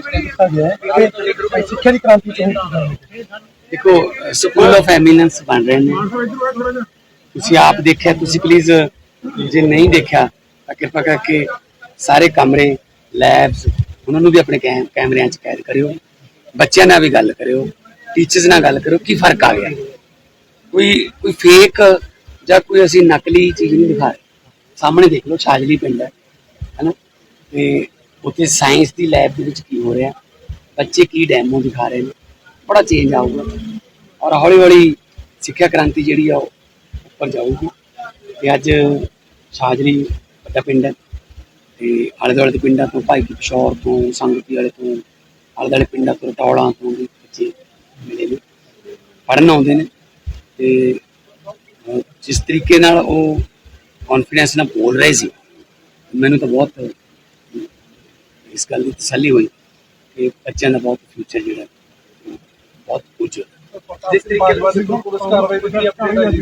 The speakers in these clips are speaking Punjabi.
ਕੀਤਾ ਗਿਆ ਹੈ ਕਿ ਸਿੱਖਿਆ ਦੀ ਕ੍ਰਾਂਤੀ ਚਾਹੀਦੀ ਹੈ ਦੇਖੋ, ਸਕੂਲ ਆਫ ਐਮੀਨੈਂਸ ਬਣ ਰਹੇ ਨੇ। ਤੁਸੀਂ ਆਪ ਦੇਖਿਆ, ਤੁਸੀਂ ਪਲੀਜ਼ ਜੇ ਨਹੀਂ ਦੇਖਿਆ, ਤਾਂ ਕਿਰਪਾ ਕਰਕੇ ਸਾਰੇ ਕਮਰੇ ਲੈਬਸ ਉਹਨਾਂ ਨੂੰ ਵੀ ਆਪਣੇ ਕੈਮਰਿਆਂ 'ਚ ਕੈਦ ਕਰਿਓ। ਬੱਚਿਆਂ ਨਾਲ ਵੀ ਗੱਲ ਕਰਿਓ ਟੀਚਰਸ ਨਾਲ ਗੱਲ ਕਰਿਓ, ਕੀ ਫ਼ਰਕ ਆ ਗਿਆ? ਕੋਈ ਕੋਈ ਫੇਕ ਜਾਂ ਕੋਈ ਅਸੀਂ ਨਕਲੀ ਚੀਜ਼ ਨਹੀਂ ਦਿਖਾ ਰਹੇ। ਸਾਹਮਣੇ ਦੇਖ ਲਓ, ਛਾਜਲੀ ਪਿੰਡ ਹੈ, ਹੈਨਾ? ਤੇ ਉੱਥੇ ਸਾਇੰਸ ਦੀ ਲੈਬ ਦੇ ਵਿੱਚ ਕੀ ਹੋ ਰਿਹਾ? ਬੱਚੇ ਕੀ ਡੈਮੋ ਦਿਖਾ ਰਹੇ ਨੇ? ਬੜਾ ਚੇਂਜ ਆਊਗਾ। ਔਰ ਹੌਲੀ ਹੌਲੀ ਸਿੱਖਿਆ ਕ੍ਰਾਂਤੀ ਜਿਹੜੀ ਆ ਉਹ ਉੱਪਰ ਜਾਊਗੀ। ਤੇ ਅੱਜ ਛਾਜਲੀ ਵੱਡਾ ਪਿੰਡ ਹੈ। ਤੇ ਆਲੇ ਦੁਆਲੇ ਦੇ ਪਿੰਡਾਂ ਤੋਂ ਭਾਈ ਕੀ ਤੋਂ, ਸੰਗਤੀ ਵਾਲੇ ਤੋਂ ਆਲੇ ਦੁਆਲੇ ਪਿੰਡਾਂ ਤੋਂ ਟੌਲਾਂ ਤੋਂ ਵੀ ਬੱਚੇ ਮਿਲੇ ਨੇ। ਪੜ੍ਹਨ ਆਉਂਦੇ ਨੇ। ਤੇ ਜਿਸ ਤਰੀਕੇ ਨਾਲ ਉਹ ਕੌਨਫੀਡੈਂਸ ਨਾਲ ਬੋਲ ਰਹੇ ਸੀ, ਮੈਨੂੰ ਤਾਂ ਬਹੁਤ ਇਸ ਗੱਲ ਦੀ ਤਸੱਲੀ ਹੋਈ ਕਿ ਬੱਚਿਆਂ ਦਾ ਬਹੁਤ ਫਿਊਚਰ ਜਿਹੜਾ ਬਹੁਤ ਉਜਵਲ ਜਿਸ ਤਰੀਕੇ ਨਾਲ ਪੁਲਿਸ ਕਾਰਵਾਈ ਕੀਤੀ ਆਪਣੀ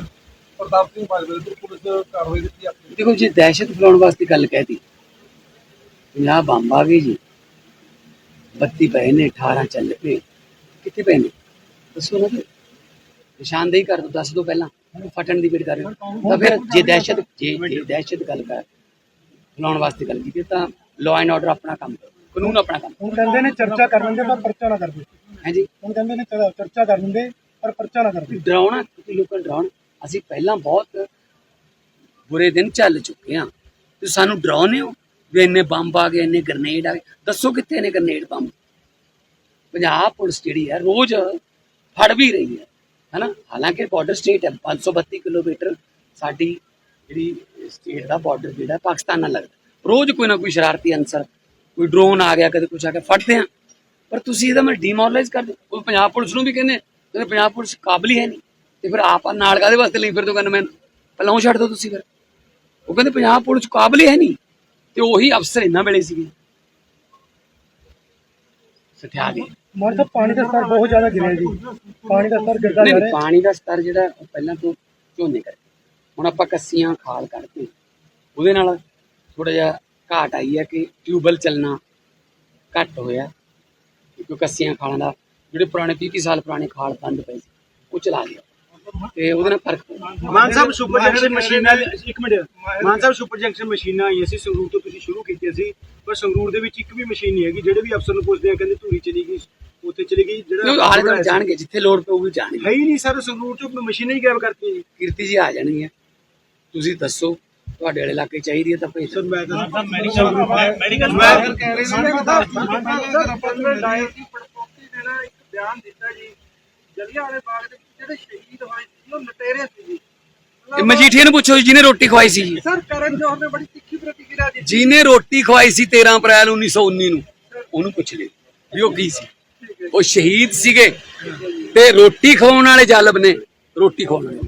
ਪ੍ਰਤਾਪ ਸਿੰਘ ਬਾਜਵਾ ਦੇ ਪੁਲਿਸ ਕਾਰਵਾਈ ਕੀਤੀ ਆਪਣੀ ਦੇਖੋ ਜੀ ਦਹਿਸ਼ਤ ਫੈਲਾਉਣ ਵਾਸਤੇ ਗੱਲ ਕਹਿਤੀ 50 ਬੰਬ ਆ ਗਏ ਜੀ। 32 ਪਏ ਨੇ 18 ਚੱਲ ਪਏ। ਕਿੱਥੇ ਪਏ ਨੇ? ਦੱਸੋ ਨਾ ਨਿਸ਼ਾਨਦੇਹੀ ਕਰ ਦੋ ਦੱਸ ਦੋ ਪਹਿਲਾਂ। ਫਟਣ ਦੀ ਵੇਟ ਕਰ ਰਹੇ। ਤਾਂ ਫਿਰ ਜੇ ਦਹਿਸ਼ਤ ਜੇ ਦਹਿਸ਼ਤ ਗੱਲ ਕਰ ਫੈਲਾਉਣ ਵਾਸਤੇ ਗੱਲ ਕੀਤੀ ਤਾਂ ਲਾਅ ਐਂਡ ਆਰਡਰ ਆਪਣਾ ਕੰਮ ਕਾਨੂੰਨ ਆਪਣਾ ਕੰਮ ਹੁਣ ਕਹਿੰਦੇ ਨੇ ਚਰਚਾ ਕਰ ਲੈਂਦੇ ਪਰ ਪਰਚਾ ਨਾ ਕਰਦੇ। ਹੈ ਜੀ ਹੁਣ ਕਹਿੰਦੇ ਨੇ ਚਲੋ ਚਰਚਾ ਕਰ ਲੈਂਦੇ ਪਰ ਪਰਚਾ ਨਾ ਕਰਦੇ। ਡਰਾਉਣਾ ਤੁਸੀਂ ਲੋਕਾਂ ਨੂੰ ਡਰਾਉਣਾ। ਅਸੀਂ ਪਹਿਲਾਂ ਬਹੁਤ ਬੁਰੇ ਦਿਨ ਚੱਲ ਚੁੱਕੇ ਆ ਤੁਸੀਂ ਸਾਨੂੰ ਡਰਾਉਨੇ ਹੋ ਵੀ ਇੰਨੇ ਬੰਬ ਆ ਗਏ ਇੰਨੇ ਗ੍ਰਨੇਡ ਆ ਗਏ। ਦੱਸੋ ਕਿੱਥੇ ਨੇ ਗ੍ਰਨੇਡ ਬੰਬ? ਪੰਜਾਬ ਪੁਲਿਸ ਜਿਹੜੀ ਹੈ ਰੋਜ਼ ਫੜ ਵੀ ਰਹੀ ਹੈ। ਹੈਨਾ? ਹਾਲਾਂਕਿ ਬਾਰਡਰ ਸਟੇਟ ਹੈ 532 ਕਿਲੋਮੀਟਰ ਸਾਡੀ ਜਿਹੜੀ ਸਟੇਟ ਦਾ ਬਾਰਡਰ ਜਿਹੜਾ ਪਾਕਿਸਤਾਨ ਨਾਲ ਲੱਗਦਾ। ਰੋਜ਼ ਕੋਈ ਨਾ ਕੋਈ ਸ਼ਰਾਰਤੀ ਅਨਸਰ ਕੋਈ ਡਰੋਨ ਆ ਗਿਆ ਕਦੇ ਕੁਛ ਆ ਗਿਆ ਫੜਦੇ ਆ ਪਰ ਤੁਸੀਂ ਇਹਦਾ ਮੈਂ ਡੀਮੋਰਲਾਈਜ਼ ਕਰ ਦਿਓ ਕੋਈ ਪੰਜਾਬ ਪੁਲਿਸ ਨੂੰ ਵੀ ਕਹਿੰਦੇ ਕਹਿੰਦੇ ਪੰਜਾਬ ਪੁਲਿਸ ਕਾਬਲ ਹੀ ਹੈ ਨਹੀਂ। ਤੇ ਫਿਰ ਆਪ ਨਾਲ ਕਾਦੇ ਵਾਸਤੇ ਲਈ ਫਿਰ ਤੋਂ ਕਹਿੰਦੇ ਮੈਂ ਪਹਿਲਾਂ ਉਹ ਛੱਡ ਦਿਓ ਤੁਸੀਂ ਫਿਰ। ਉਹ ਕਹਿੰਦੇ ਪੰਜਾਬ ਪੁਲਿਸ ਕਾਬਲ ਹੀ ਹੈ ਨਹੀਂ। ਤੇ ਉਹੀ ਅਫਸਰ ਇਹਨਾਂ ਵੇਲੇ ਸੀਗੇ। ਸਠਿਆ ਗਏ ਮਾਰ ਸਾਹਿਬ ਪਾਣੀ ਦਾ ਸਤਰ ਬਹੁਤ ਜ਼ਿਆਦਾ ਗਿਰਿਆ ਜੀ। ਪਾਣੀ ਦਾ ਸਤਰ ਗਿਰਦਾ ਜਾ ਰਿਹਾ। ਪਾਣੀ ਦਾ ਸਤਰ ਜਿਹੜਾ ਪਹਿਲਾਂ ਤੋਂ ਝੋਨੇ ਕਰਕੇ। ਹੁਣ ਆਪਾਂ ਕੱਸੀਆਂ ਖਾਲ ਕੱਢਦੇ ਉਹਦੇ ਨਾਲ ਥੋੜਾ ਜਿਹਾ ਘਾਟ ਆਈ ਹੈ ਕਿ ਟਿਊਬਲ ਚੱਲਣਾ ਘੱਟ ਹੋਇਆ ਕਿਉਂਕਿ ਕੱਸੀਆਂ ਖਾਲਾਂ ਦਾ ਜਿਹੜੇ ਪੁਰਾਣੇ 30 30 ਸਾਲ ਪੁਰਾਣੇ ਖਾਲ ਬੰਦ ਪਏ ਸੀ ਉਹ ਚਲਾ ਗਿਆ ਤੇ ਉਹਦੇ ਨਾਲ ਫ਼ਰਕ ਪਿਆ ਮਾਨ ਸਾਹਿਬ ਸੁਪਰ ਜੰਕਸ਼ਨ ਮਸ਼ੀਨਾਂ ਇੱਕ minute. Mann Sahib super junction ਮਸ਼ੀਨਾਂ ਆਈਆਂ ਸੀ ਸੰਗਰੂਰ ਤੋਂ ਤੁਸੀਂ ਸ਼ੁਰੂ ਕੀਤੀਆਂ ਸੀ ਪਰ ਸੰਗਰੂਰ ਦੇ ਵਿੱਚ ਇੱਕ ਵੀ ਮਸ਼ੀਨ ਨਹੀਂ ਹੈਗੀ ਜਿਹੜੇ ਵੀ ਅਫਸਰ ਨੂੰ ਪੁੱਛਦੇ ਆ ਕਹਿੰਦੇ ਧੂਰੀ ਚਲੀ ਗਈ ਉੱਥੇ ਚਲੀ ਗਈ ਉਹ ਆਲੇ ਦੁਆਲੇ ਜਾਣਗੇ ਜਿੱਥੇ ਲੋੜ ਪਊਗੀ ਜਾਣਗੇ। ਹੈ ਹੀ ਨਹੀਂ ਸਰ ਸੰਗਰੂਰ ਤੋਂ ਮਸ਼ੀਨਾਂ ਹੀ ਗਾਇਬ ਕਰਤੀ ਜੀ। ਕੀਰਤੀ ਜੀ ਆ ਜਾਣਗੀਆਂ। ਤੁਸੀਂ ਦੱਸੋ ਤੁਹਾਡੇ ਵਾਲੇ ਇਲਾਕੇ ਚਾਹੀਦੀ ਹੈ ਤਾਂ ਭੇਜ ਸਰ। ਮੈਂ ਤਾਂ ਮੈਡੀਕਲ ਮੈਡੀਕਲ ਮੈਂ ਕਹਿ ਰਹੇ ਸੀ ਡਾਇਰ ਦੀ ਪੜਪੋਤੀ ਨੇ ਨਾ ਇੱਕ ਬਿਆਨ ਦਿੱਤਾ ਜੀ ਜਲਿਆਂ ਵਾਲੇ ਬਾਗ ਦੇ ਵਿੱਚ ਜਿਹੜੇ ਸ਼ਹੀਦ ਹੋਏ ਸੀ ਉਹ ਲਟੇਰੇ ਸੀ ਜੀ। ਤੇ ਮਜੀਠੀਆ ਨੂੰ ਪੁੱਛੋ ਜੀ, ਜਿਹਨੇ ਰੋਟੀ ਖਵਾਈ ਸੀ ਸਰ ਕਰਨ ਜੋਹਰ ਨੇ ਬੜੀ ਤਿੱਖੀ ਪ੍ਰਤੀਕਿਰਿਆ ਦਿੱਤੀ। ਜਿਹਨੇ ਰੋਟੀ ਖਵਾਈ ਸੀ 13 ਅਪ੍ਰੈਲ 1919 ਨੂੰ ਉਹਨੂੰ ਪੁੱਛ ਲਿਓ ਵੀ ਉਹ ਕੀ ਸੀ। ਉਹ ਸ਼ਹੀਦ ਸੀਗੇ ਤੇ ਰੋਟੀ ਖਵਾਉਣ ਵਾਲੇ ਜਾਲਬ ਨੇ ਰੋਟੀ ਖਵਾਉਣ ਵਾਲੇ।